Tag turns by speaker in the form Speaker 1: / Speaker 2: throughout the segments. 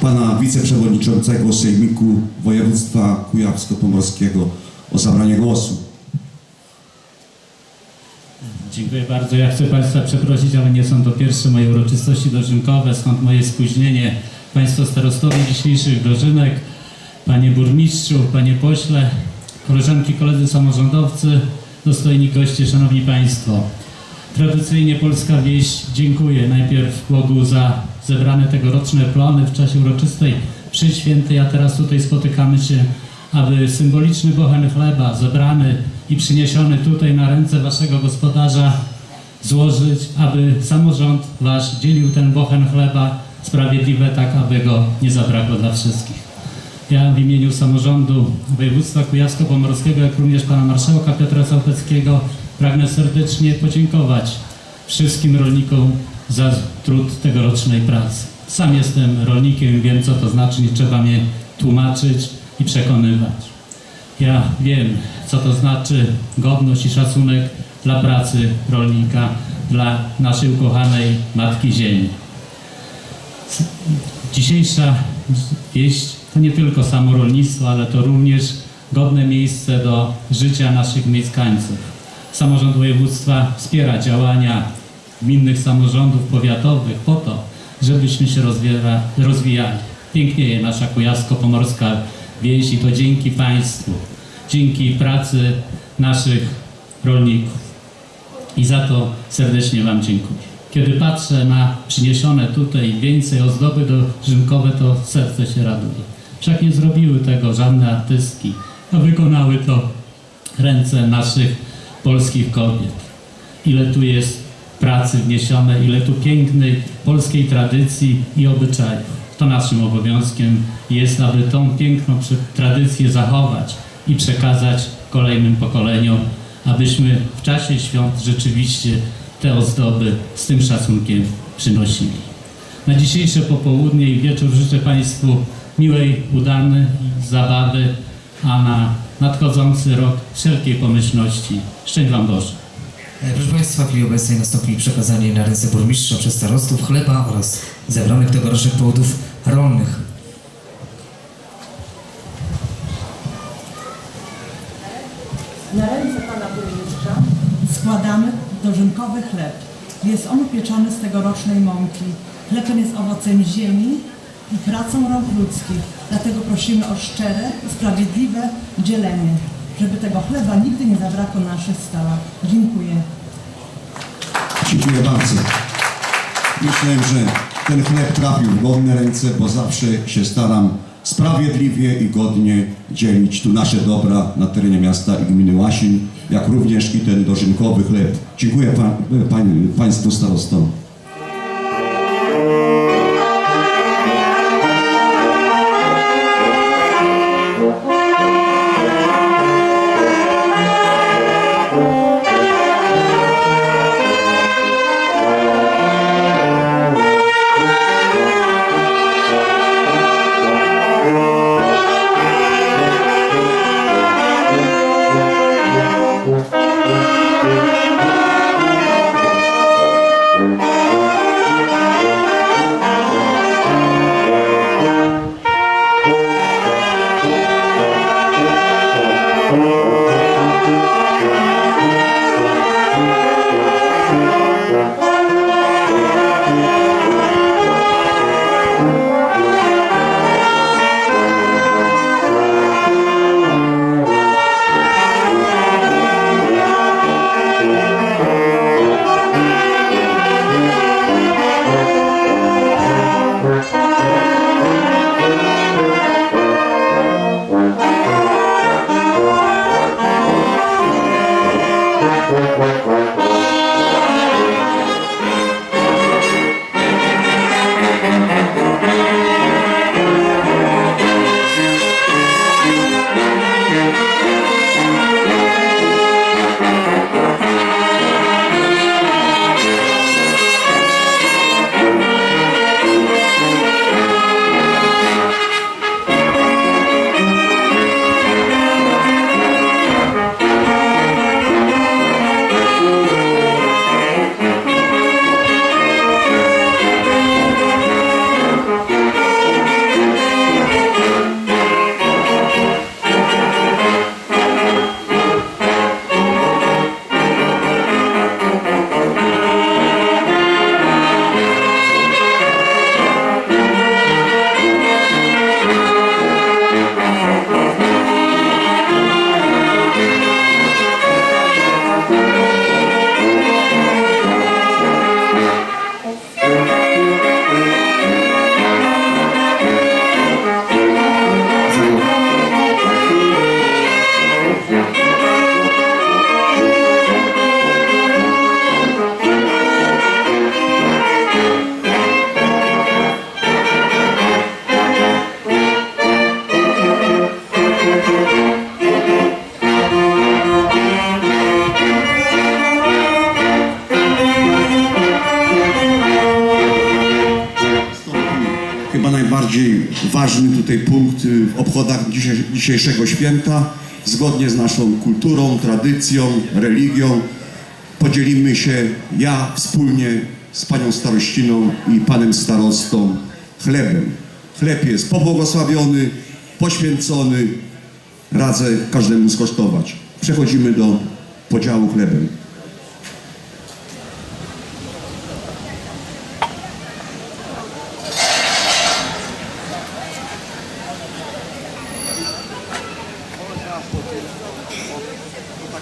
Speaker 1: pana wiceprzewodniczącego Sejmiku Województwa Kujawsko-Pomorskiego o zabranie głosu.
Speaker 2: Dziękuję bardzo. Ja chcę Państwa przeprosić, ale nie są to pierwsze moje uroczystości dożynkowe, stąd moje spóźnienie. Państwo starostowie dzisiejszych dożynek, Panie Burmistrzu, Panie Pośle, koleżanki, koledzy samorządowcy, dostojni goście, Szanowni Państwo. Tradycyjnie Polska Wieś dziękuję najpierw Bogu za zebrane tegoroczne plony w czasie uroczystej przy świętej, a teraz tutaj spotykamy się, aby symboliczny bochen chleba zebrany i przyniesiony tutaj na ręce Waszego gospodarza złożyć, aby samorząd Wasz dzielił ten bochen chleba sprawiedliwe, tak aby go nie zabrakło dla wszystkich. Ja w imieniu samorządu województwa kujawsko-pomorskiego, jak również pana marszałka Piotra Sałpeckiego pragnę serdecznie podziękować wszystkim rolnikom za trud tegorocznej pracy. Sam jestem rolnikiem, wiem co to znaczy, nie trzeba mnie tłumaczyć i przekonywać. Ja wiem, co to znaczy godność i szacunek dla pracy rolnika, dla naszej ukochanej Matki Ziemi. Dzisiejsza wieść to nie tylko samo rolnictwo, ale to również godne miejsce do życia naszych mieszkańców. Samorząd województwa wspiera działania gminnych samorządów powiatowych po to, żebyśmy się rozwija, rozwijali. Pięknieje nasza kujawsko-pomorska wieś i to dzięki Państwu, dzięki pracy naszych rolników. I za to serdecznie Wam dziękuję. Kiedy patrzę na przyniesione tutaj więcej ozdoby dożynkowe, to serce się raduje. Wszak nie zrobiły tego żadne artystki, a wykonały to ręce naszych polskich kobiet. Ile tu jest pracy wniesione, ile tu pięknej polskiej tradycji i obyczajów. To naszym obowiązkiem jest, aby tą piękną tradycję zachować i przekazać kolejnym pokoleniom, abyśmy w czasie świąt rzeczywiście te ozdoby z tym szacunkiem przynosili. Na dzisiejsze popołudnie i wieczór życzę Państwu miłej, udanej zabawy, a na nadchodzący rok wszelkiej pomyślności. Szczęść Wam Boże.
Speaker 3: E, Proszę Państwa, w chwili obecnej nastąpi przekazanie na ręce burmistrza przez starostów chleba oraz zebranych tegorocznych powodów rolnych.
Speaker 4: Na ręce Pana Burmistrza składamy dożynkowy chleb. Jest on upieczony z tegorocznej mąki. Chleb ten jest owocem ziemi i pracą rąk ludzkich. Dlatego prosimy o szczere, sprawiedliwe dzielenie, żeby tego chleba nigdy nie zabrakło na naszych stołach. Dziękuję.
Speaker 1: Dziękuję bardzo. Myślę, że ten chleb trafił w godne ręce, bo zawsze się staram sprawiedliwie i godnie dzielić tu nasze dobra na terenie miasta i gminy Łasin, jak również i ten dożynkowy chleb. Dziękuję pa, pań, Państwu starostom. and ważny tutaj punkt y, w obchodach dzisiejszego święta. Zgodnie z naszą kulturą, tradycją, religią podzielimy się ja wspólnie z panią starościną i panem starostą chlebem. Chleb jest pobłogosławiony, poświęcony. Radzę każdemu skosztować. Przechodzimy do podziału chlebem.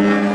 Speaker 5: Yeah.